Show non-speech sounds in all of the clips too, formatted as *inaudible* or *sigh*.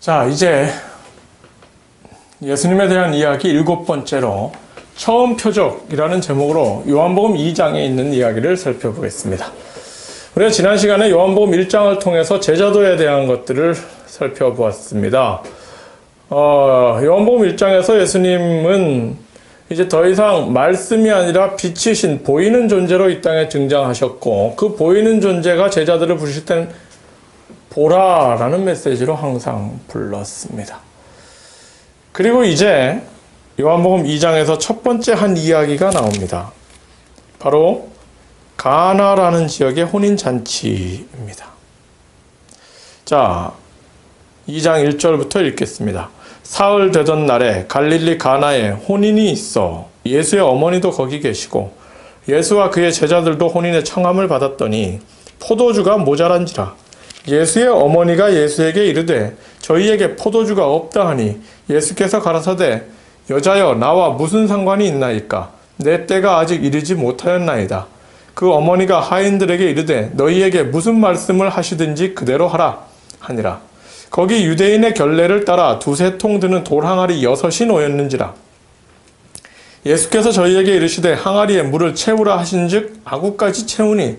자, 이제 예수님에 대한 이야기 일곱 번째로 처음 표적이라는 제목으로 요한복음 2장에 있는 이야기를 살펴보겠습니다. 우리가 지난 시간에 요한복음 1장을 통해서 제자도에 대한 것들을 살펴보았습니다. 어, 요한복음 1장에서 예수님은 이제 더 이상 말씀이 아니라 빛이신 보이는 존재로 이 땅에 등장하셨고 그 보이는 존재가 제자들을 부르실 땐 보라라는 메시지로 항상 불렀습니다. 그리고 이제 요한복음 2장에서 첫 번째 한 이야기가 나옵니다. 바로 가나라는 지역의 혼인 잔치입니다. 자, 2장 1절부터 읽겠습니다. 사흘 되던 날에 갈릴리 가나에 혼인이 있어 예수의 어머니도 거기 계시고 예수와 그의 제자들도 혼인의 청함을 받았더니 포도주가 모자란지라 예수의 어머니가 예수에게 이르되 저희에게 포도주가 없다 하니 예수께서 가라사대 여자여 나와 무슨 상관이 있나이까? 내 때가 아직 이르지 못하였나이다. 그 어머니가 하인들에게 이르되 너희에게 무슨 말씀을 하시든지 그대로 하라 하니라. 거기 유대인의 결례를 따라 두세 통 드는 돌 항아리 여섯이 놓였는지라. 예수께서 저희에게 이르시되 항아리에 물을 채우라 하신즉 아구까지 채우니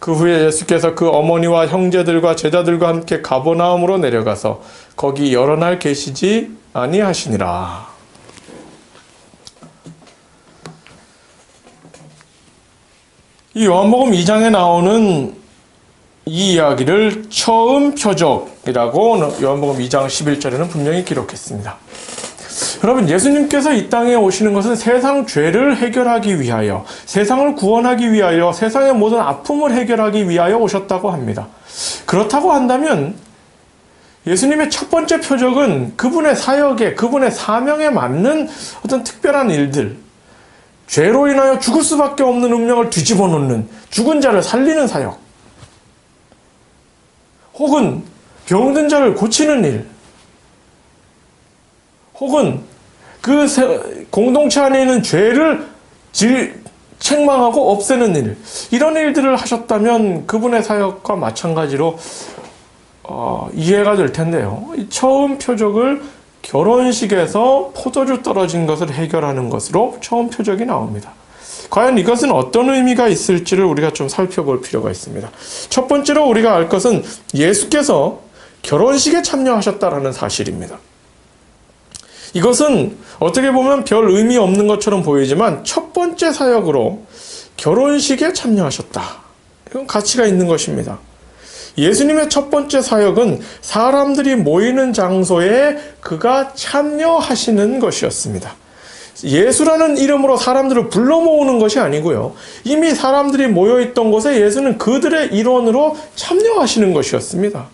그 후에 예수께서 그 어머니와 형제들과 제자들과 함께 가버나움으로 내려가서 거기 여러 날 계시지 아니하시니라. 이 요한복음 2장에 나오는 이 이야기를 처음 표적이라고 요한복음 2장 11절에는 분명히 기록했습니다. 여러분, 예수님께서 이 땅에 오시는 것은 세상 죄를 해결하기 위하여, 세상을 구원하기 위하여, 세상의 모든 아픔을 해결하기 위하여 오셨다고 합니다. 그렇다고 한다면, 예수님의 첫 번째 표적은 그분의 사역에, 그분의 사명에 맞는 어떤 특별한 일들, 죄로 인하여 죽을 수밖에 없는 운명을 뒤집어 놓는, 죽은 자를 살리는 사역, 혹은 병든 자를 고치는 일, 혹은 그 공동체 안에 있는 죄를 질, 책망하고 없애는 일, 이런 일들을 하셨다면 그분의 사역과 마찬가지로 어, 이해가 될 텐데요. 처음 표적을 결혼식에서 포도주 떨어진 것을 해결하는 것으로 처음 표적이 나옵니다. 과연 이것은 어떤 의미가 있을지를 우리가 좀 살펴볼 필요가 있습니다. 첫 번째로 우리가 알 것은 예수께서 결혼식에 참여하셨다라는 사실입니다. 이것은 어떻게 보면 별 의미 없는 것처럼 보이지만 첫 번째 사역으로 결혼식에 참여하셨다. 이건 가치가 있는 것입니다. 예수님의 첫 번째 사역은 사람들이 모이는 장소에 그가 참여하시는 것이었습니다. 예수라는 이름으로 사람들을 불러 모으는 것이 아니고요. 이미 사람들이 모여 있던 곳에 예수는 그들의 일원으로 참여하시는 것이었습니다.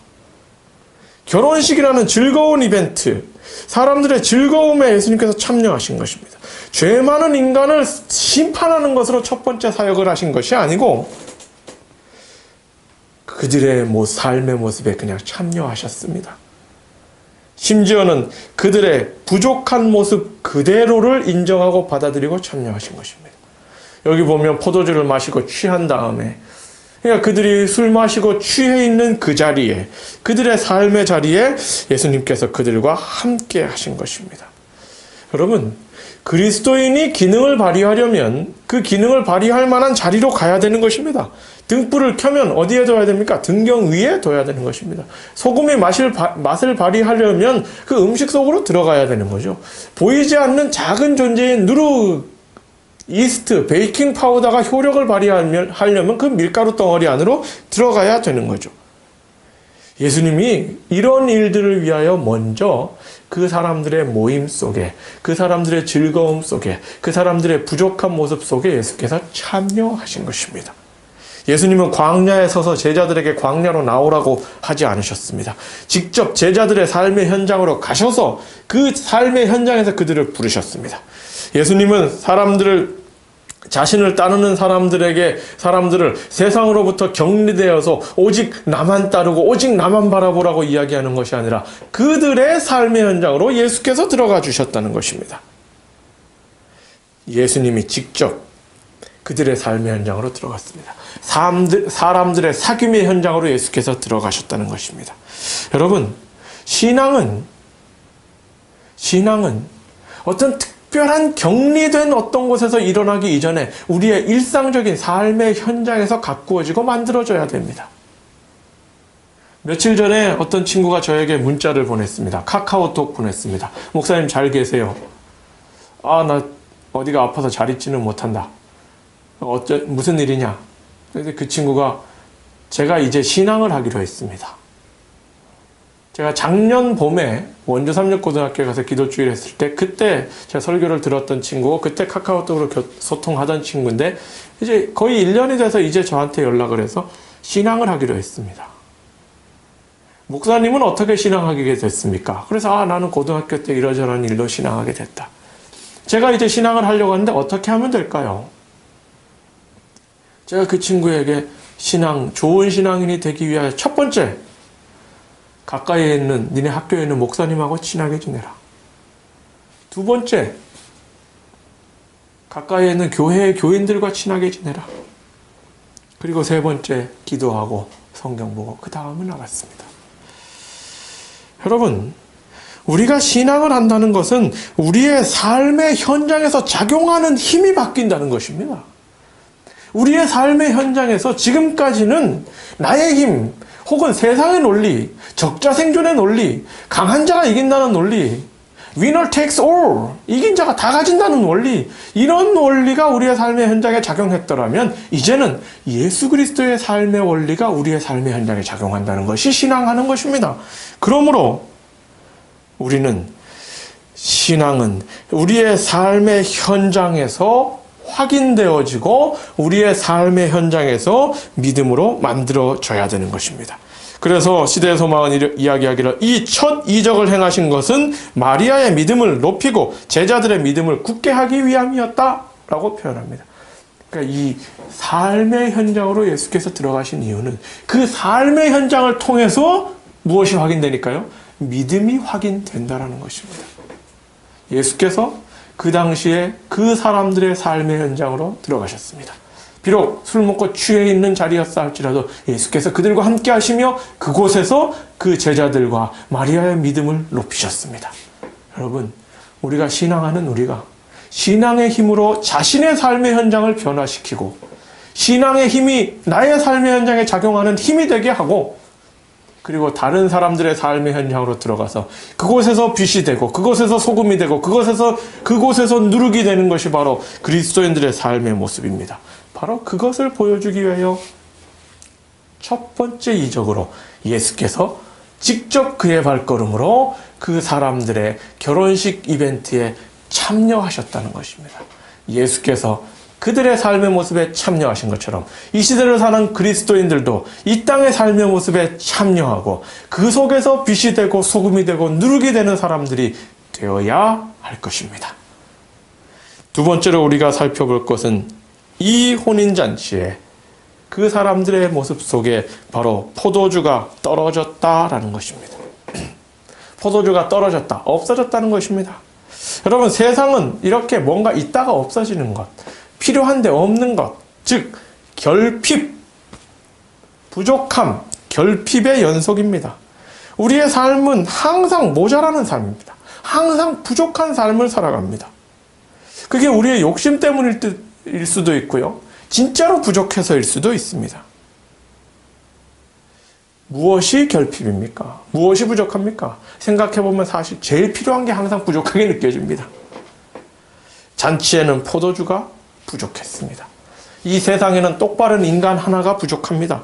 결혼식이라는 즐거운 이벤트, 사람들의 즐거움에 예수님께서 참여하신 것입니다. 죄 많은 인간을 심판하는 것으로 첫 번째 사역을 하신 것이 아니고 그들의 뭐 삶의 모습에 그냥 참여하셨습니다. 심지어는 그들의 부족한 모습 그대로를 인정하고 받아들이고 참여하신 것입니다. 여기 보면 포도주를 마시고 취한 다음에 그러니까 그들이 술 마시고 취해 있는 그 자리에 그들의 삶의 자리에 예수님께서 그들과 함께 하신 것입니다. 여러분 그리스도인이 기능을 발휘하려면 그 기능을 발휘할 만한 자리로 가야 되는 것입니다. 등불을 켜면 어디에 둬야 됩니까? 등경 위에 둬야 되는 것입니다. 소금이 맛을, 맛을 발휘하려면 그 음식 속으로 들어가야 되는 거죠. 보이지 않는 작은 존재인 누르 이스트, 베이킹 파우더가 효력을 발휘하려면 그 밀가루 덩어리 안으로 들어가야 되는 거죠. 예수님이 이런 일들을 위하여 먼저 그 사람들의 모임 속에, 그 사람들의 즐거움 속에, 그 사람들의 부족한 모습 속에 예수께서 참여하신 것입니다. 예수님은 광야에 서서 제자들에게 광야로 나오라고 하지 않으셨습니다. 직접 제자들의 삶의 현장으로 가셔서 그 삶의 현장에서 그들을 부르셨습니다. 예수님은 사람들을 자신을 따르는 사람들에게 사람들을 세상으로부터 격리되어서 오직 나만 따르고 오직 나만 바라보라고 이야기하는 것이 아니라 그들의 삶의 현장으로 예수께서 들어가 주셨다는 것입니다. 예수님이 직접 그들의 삶의 현장으로 들어갔습니다. 사람들, 사람들의 사귐의 현장으로 예수께서 들어가셨다는 것입니다. 여러분, 신앙은, 신앙은 어떤 특 별한 격리된 어떤 곳에서 일어나기 이전에 우리의 일상적인 삶의 현장에서 가꾸어지고 만들어져야 됩니다. 며칠 전에 어떤 친구가 저에게 문자를 보냈습니다. 카카오톡 보냈습니다. 목사님 잘 계세요. 아, 나 어디가 아파서 잘 있지는 못한다. 어쩌, 무슨 일이냐? 그래서 그 친구가 제가 이제 신앙을 하기로 했습니다. 제가 작년 봄에 원주 삼육고등학교에 가서 기도주일 했을 때 그때 제가 설교를 들었던 친구고 그때 카카오톡으로 교- 소통하던 친구인데 이제 거의 1년이 돼서 이제 저한테 연락을 해서 신앙을 하기로 했습니다. 목사님은 어떻게 신앙하게 됐습니까? 그래서 아 나는 고등학교 때 이러저런 일로 신앙하게 됐다. 제가 이제 신앙을 하려고 하는데 어떻게 하면 될까요? 제가 그 친구에게 신앙, 좋은 신앙인이 되기 위하여 첫 번째, 가까이에 있는 니네 학교에 있는 목사님하고 친하게 지내라. 두 번째, 가까이에 있는 교회의 교인들과 친하게 지내라. 그리고 세 번째, 기도하고 성경 보고 그 다음은 나갔습니다. 여러분, 우리가 신앙을 한다는 것은 우리의 삶의 현장에서 작용하는 힘이 바뀐다는 것입니다. 우리의 삶의 현장에서 지금까지는 나의 힘, 혹은 세상의 논리, 적자 생존의 논리, 강한 자가 이긴다는 논리, winner takes all, 이긴 자가 다 가진다는 원리, 이런 원리가 우리의 삶의 현장에 작용했더라면, 이제는 예수 그리스도의 삶의 원리가 우리의 삶의 현장에 작용한다는 것이 신앙하는 것입니다. 그러므로, 우리는 신앙은 우리의 삶의 현장에서 확인되어지고 우리의 삶의 현장에서 믿음으로 만들어져야 되는 것입니다. 그래서 시대의 소망은 이야기하기를 이 첫 이적을 행하신 것은 마리아의 믿음을 높이고 제자들의 믿음을 굳게 하기 위함이었다라고 표현합니다. 그러니까 이 삶의 현장으로 예수께서 들어가신 이유는 그 삶의 현장을 통해서 무엇이 확인되니까요? 믿음이 확인된다라는 것입니다. 예수께서 그 당시에 그 사람들의 삶의 현장으로 들어가셨습니다. 비록 술 먹고 취해 있는 자리였다 할지라도 예수께서 그들과 함께 하시며 그곳에서 그 제자들과 마리아의 믿음을 높이셨습니다. 여러분, 우리가 신앙하는 우리가 신앙의 힘으로 자신의 삶의 현장을 변화시키고 신앙의 힘이 나의 삶의 현장에 작용하는 힘이 되게 하고 그리고 다른 사람들의 삶의 현장으로 들어가서 그곳에서 빛이 되고 그곳에서 소금이 되고 그곳에서 그곳에서 누룩이 되는 것이 바로 그리스도인들의 삶의 모습입니다. 바로 그것을 보여주기 위하여 첫 번째 이적으로 예수께서 직접 그의 발걸음으로 그 사람들의 결혼식 이벤트에 참여하셨다는 것입니다. 예수께서 그들의 삶의 모습에 참여하신 것처럼 이 시대를 사는 그리스도인들도 이 땅의 삶의 모습에 참여하고 그 속에서 빛이 되고 소금이 되고 누룩이 되는 사람들이 되어야 할 것입니다. 두 번째로 우리가 살펴볼 것은 이 혼인잔치에 그 사람들의 모습 속에 바로 포도주가 떨어졌다라는 것입니다. *clears throat* 포도주가 떨어졌다, 없어졌다는 것입니다. 여러분, 세상은 이렇게 뭔가 있다가 없어지는 것, 필요한데 없는 것, 즉, 결핍, 부족함, 결핍의 연속입니다. 우리의 삶은 항상 모자라는 삶입니다. 항상 부족한 삶을 살아갑니다. 그게 우리의 욕심 때문일 듯, 일 수도 있고요. 진짜로 부족해서일 수도 있습니다. 무엇이 결핍입니까? 무엇이 부족합니까? 생각해보면 사실 제일 필요한 게 항상 부족하게 느껴집니다. 잔치에는 포도주가 부족했습니다. 이 세상에는 똑바른 인간 하나가 부족합니다.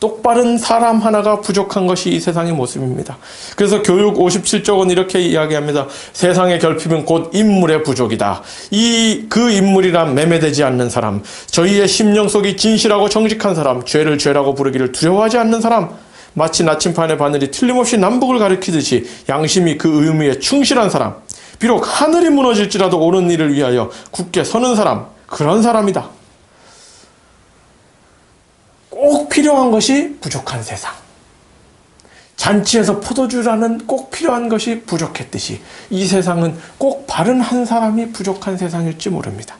똑바른 사람 하나가 부족한 것이 이 세상의 모습입니다. 그래서 교육 57쪽은 이렇게 이야기합니다. 세상의 결핍은 곧 인물의 부족이다. 이 그 인물이란 매매되지 않는 사람, 저희의 심령 속이 진실하고 정직한 사람, 죄를 죄라고 부르기를 두려워하지 않는 사람, 마치 나침판의 바늘이 틀림없이 남북을 가리키듯이 양심이 그 의무에 충실한 사람, 비록 하늘이 무너질지라도 옳은 일을 위하여 굳게 서는 사람, 그런 사람이다. 꼭 필요한 것이 부족한 세상. 잔치에서 포도주라는 꼭 필요한 것이 부족했듯이 이 세상은 꼭 바른 한 사람이 부족한 세상일지 모릅니다.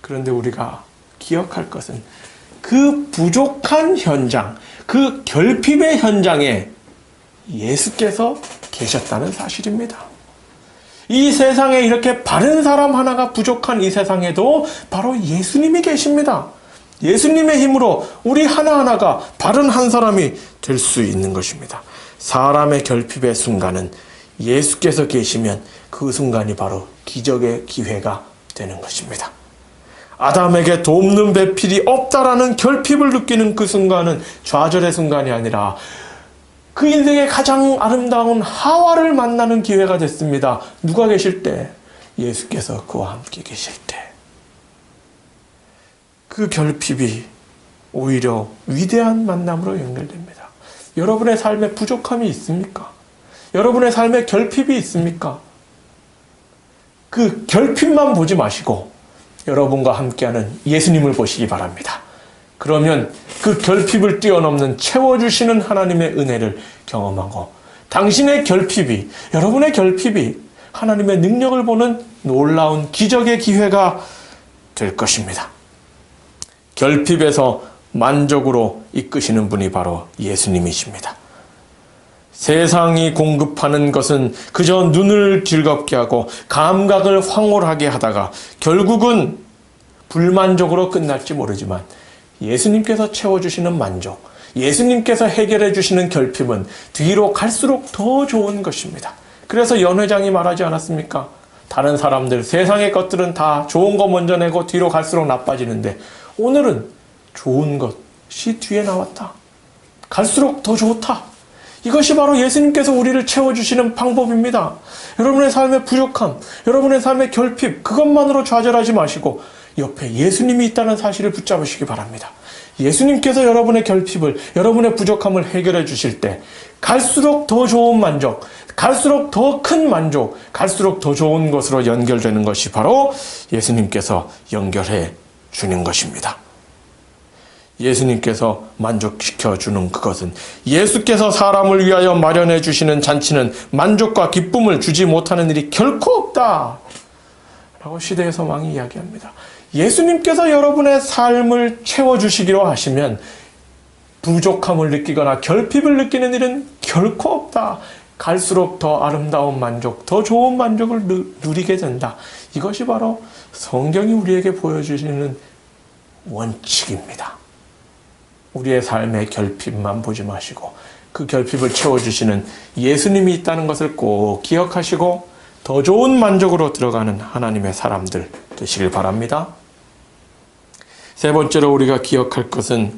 그런데 우리가 기억할 것은 그 부족한 현장, 그 결핍의 현장에 예수께서 계셨다는 사실입니다. 이 세상에 이렇게 바른 사람 하나가 부족한 이 세상에도 바로 예수님이 계십니다. 예수님의 힘으로 우리 하나하나가 바른 한 사람이 될 수 있는 것입니다. 사람의 결핍의 순간은 예수께서 계시면 그 순간이 바로 기적의 기회가 되는 것입니다. 아담에게 돕는 배필이 없다라는 결핍을 느끼는 그 순간은 좌절의 순간이 아니라 그 인생의 가장 아름다운 하와를 만나는 기회가 됐습니다. 누가 계실 때? 예수께서 그와 함께 계실 때. 그 결핍이 오히려 위대한 만남으로 연결됩니다. 여러분의 삶에 부족함이 있습니까? 여러분의 삶에 결핍이 있습니까? 그 결핍만 보지 마시고 여러분과 함께하는 예수님을 보시기 바랍니다. 그러면 그 결핍을 뛰어넘는 채워주시는 하나님의 은혜를 경험하고 당신의 결핍이, 여러분의 결핍이 하나님의 능력을 보는 놀라운 기적의 기회가 될 것입니다. 결핍에서 만족으로 이끄시는 분이 바로 예수님이십니다. 세상이 공급하는 것은 그저 눈을 즐겁게 하고 감각을 황홀하게 하다가 결국은 불만족으로 끝날지 모르지만 예수님께서 채워주시는 만족, 예수님께서 해결해 주시는 결핍은 뒤로 갈수록 더 좋은 것입니다. 그래서 연회장이 말하지 않았습니까? 다른 사람들, 세상의 것들은 다 좋은 거 먼저 내고 뒤로 갈수록 나빠지는데 오늘은 좋은 것이 뒤에 나왔다. 갈수록 더 좋다. 이것이 바로 예수님께서 우리를 채워주시는 방법입니다. 여러분의 삶의 부족함, 여러분의 삶의 결핍, 그것만으로 좌절하지 마시고 옆에 예수님이 있다는 사실을 붙잡으시기 바랍니다. 예수님께서 여러분의 결핍을, 여러분의 부족함을 해결해 주실 때, 갈수록 더 좋은 만족, 갈수록 더 큰 만족, 갈수록 더 좋은 것으로 연결되는 것이 바로 예수님께서 연결해 주는 것입니다. 예수님께서 만족시켜 주는 그것은 예수께서 사람을 위하여 마련해 주시는 잔치는 만족과 기쁨을 주지 못하는 일이 결코 없다. 라고 시대의 소망이 이야기합니다. 예수님께서 여러분의 삶을 채워주시기로 하시면 부족함을 느끼거나 결핍을 느끼는 일은 결코 없다. 갈수록 더 아름다운 만족, 더 좋은 만족을 누리게 된다. 이것이 바로 성경이 우리에게 보여주시는 원칙입니다. 우리의 삶의 결핍만 보지 마시고 그 결핍을 채워주시는 예수님이 있다는 것을 꼭 기억하시고 더 좋은 만족으로 들어가는 하나님의 사람들 되시길 바랍니다. 세 번째로 우리가 기억할 것은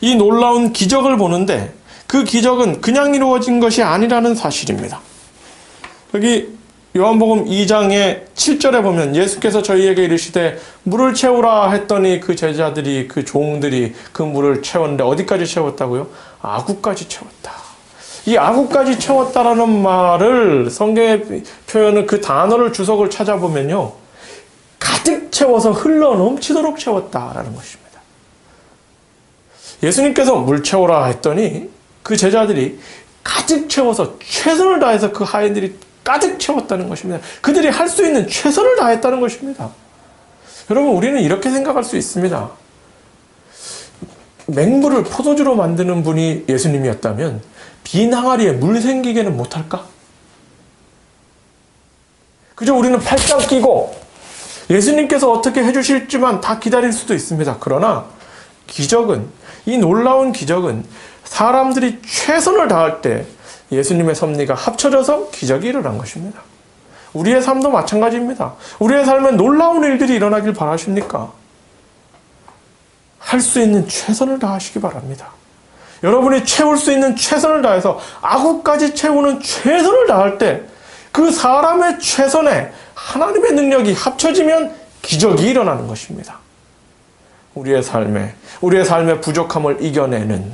이 놀라운 기적을 보는데 그 기적은 그냥 이루어진 것이 아니라는 사실입니다. 여기 요한복음 2장의 7절에 보면 예수께서 저희에게 이르시되 물을 채우라 했더니 그 제자들이 그 종들이 그 물을 채웠는데 어디까지 채웠다고요? 아구까지 채웠다. 이 아구까지 채웠다라는 말을 성경의 표현을 그 단어를 주석을 찾아보면요. 가득 채워서 흘러 넘치도록 채웠다라는 것입니다. 예수님께서 물 채우라 했더니 그 제자들이 가득 채워서 최선을 다해서 그 하인들이 가득 채웠다는 것입니다. 그들이 할 수 있는 최선을 다했다는 것입니다. 여러분, 우리는 이렇게 생각할 수 있습니다. 맹물을 포도주로 만드는 분이 예수님이었다면 빈 항아리에 물 생기게는 못할까? 그저 우리는 팔짱 끼고 예수님께서 어떻게 해주실지만 다 기다릴 수도 있습니다. 그러나 기적은, 이 놀라운 기적은 사람들이 최선을 다할 때 예수님의 섭리가 합쳐져서 기적이 일어난 것입니다. 우리의 삶도 마찬가지입니다. 우리의 삶에 놀라운 일들이 일어나길 바라십니까? 할 수 있는 최선을 다하시기 바랍니다. 여러분이 채울 수 있는 최선을 다해서 아구까지 채우는 최선을 다할 때 그 사람의 최선에 하나님의 능력이 합쳐지면 기적이 일어나는 것입니다. 우리의 삶에, 우리의 삶의 부족함을 이겨내는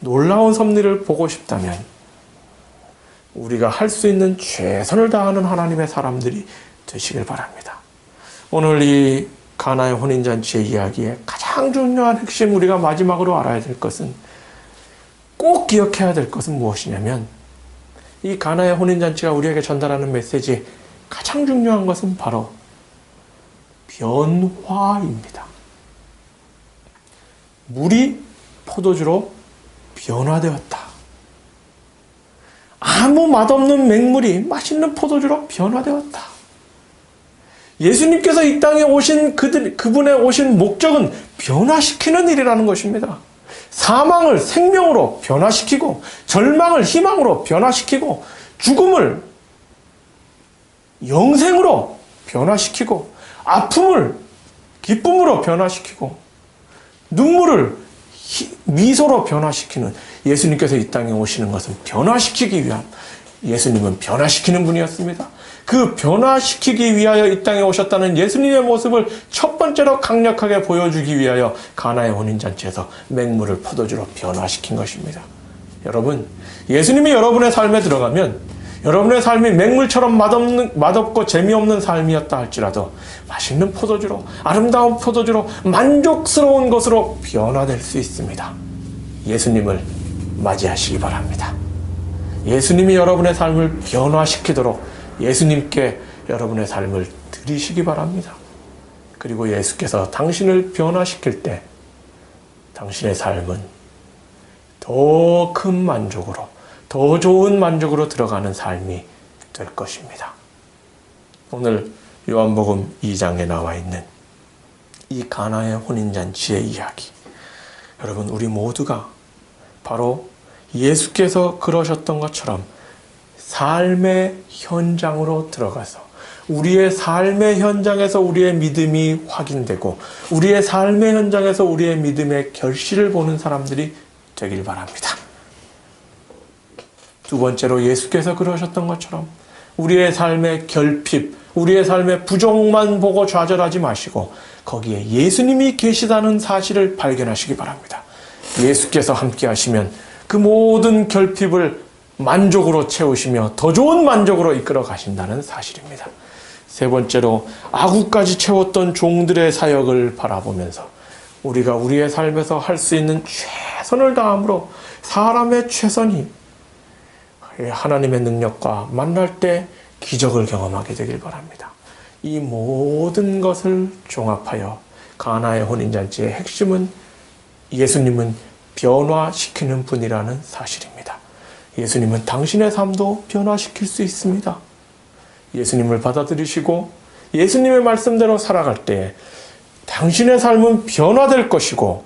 놀라운 섭리를 보고 싶다면 우리가 할 수 있는 최선을 다하는 하나님의 사람들이 되시길 바랍니다. 오늘 이 가나의 혼인잔치의 이야기의 가장 중요한 핵심 우리가 마지막으로 알아야 될 것은 꼭 기억해야 될 것은 무엇이냐면 이 가나의 혼인잔치가 우리에게 전달하는 메시지 가장 중요한 것은 바로 변화입니다. 물이 포도주로 변화되었다. 아무 맛없는 맹물이 맛있는 포도주로 변화되었다. 예수님께서 이 땅에 오신 그들, 그분의 오신 목적은 변화시키는 일이라는 것입니다. 사망을 생명으로 변화시키고, 절망을 희망으로 변화시키고, 죽음을 영생으로 변화시키고, 아픔을 기쁨으로 변화시키고, 눈물을 희- 미소로 변화시키는 예수님께서 이 땅에 오시는 것은 변화시키기 위한 예수님은 변화시키는 분이었습니다. 그 변화시키기 위하여 이 땅에 오셨다는 예수님의 모습을 첫 번째로 강력하게 보여주기 위하여 가나의 혼인잔치에서 맹물을 포도주로 변화시킨 것입니다. 여러분, 예수님이 여러분의 삶에 들어가면 여러분의 삶이 맹물처럼 맛없는, 맛없고 재미없는 삶이었다 할지라도 맛있는 포도주로, 아름다운 포도주로, 만족스러운 것으로 변화될 수 있습니다. 예수님을 맞이하시기 바랍니다. 예수님이 여러분의 삶을 변화시키도록 예수님께 여러분의 삶을 드리시기 바랍니다. 그리고 예수께서 당신을 변화시킬 때 당신의 삶은 더 큰 만족으로, 더 좋은 만족으로 들어가는 삶이 될 것입니다. 오늘 요한복음 2장에 나와 있는 이 가나의 혼인잔치의 이야기. 여러분, 우리 모두가 바로 예수께서 그러셨던 것처럼 삶의 현장으로 들어가서 우리의 삶의 현장에서 우리의 믿음이 확인되고 우리의 삶의 현장에서 우리의 믿음의 결실을 보는 사람들이 되길 바랍니다. 두 번째로 예수께서 그러셨던 것처럼 우리의 삶의 결핍, 우리의 삶의 부족만 보고 좌절하지 마시고 거기에 예수님이 계시다는 사실을 발견하시기 바랍니다. 예수께서 함께 하시면 그 모든 결핍을 만족으로 채우시며 더 좋은 만족으로 이끌어 가신다는 사실입니다. 세 번째로 아구까지 채웠던 종들의 사역을 바라보면서 우리가 우리의 삶에서 할 수 있는 최선을 다함으로 사람의 최선이 하나님의 능력과 만날 때 기적을 경험하게 되길 바랍니다. 이 모든 것을 종합하여 가나의 혼인잔치의 핵심은 예수님은 변화시키는 분이라는 사실입니다. 예수님은 당신의 삶도 변화시킬 수 있습니다. 예수님을 받아들이시고 예수님의 말씀대로 살아갈 때 당신의 삶은 변화될 것이고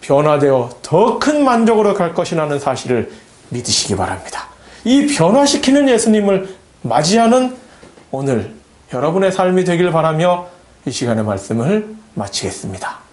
변화되어 더 큰 만족으로 갈 것이라는 사실을 믿으시기 바랍니다. 이 변화시키는 예수님을 맞이하는 오늘 여러분의 삶이 되길 바라며 이 시간의 말씀을 마치겠습니다.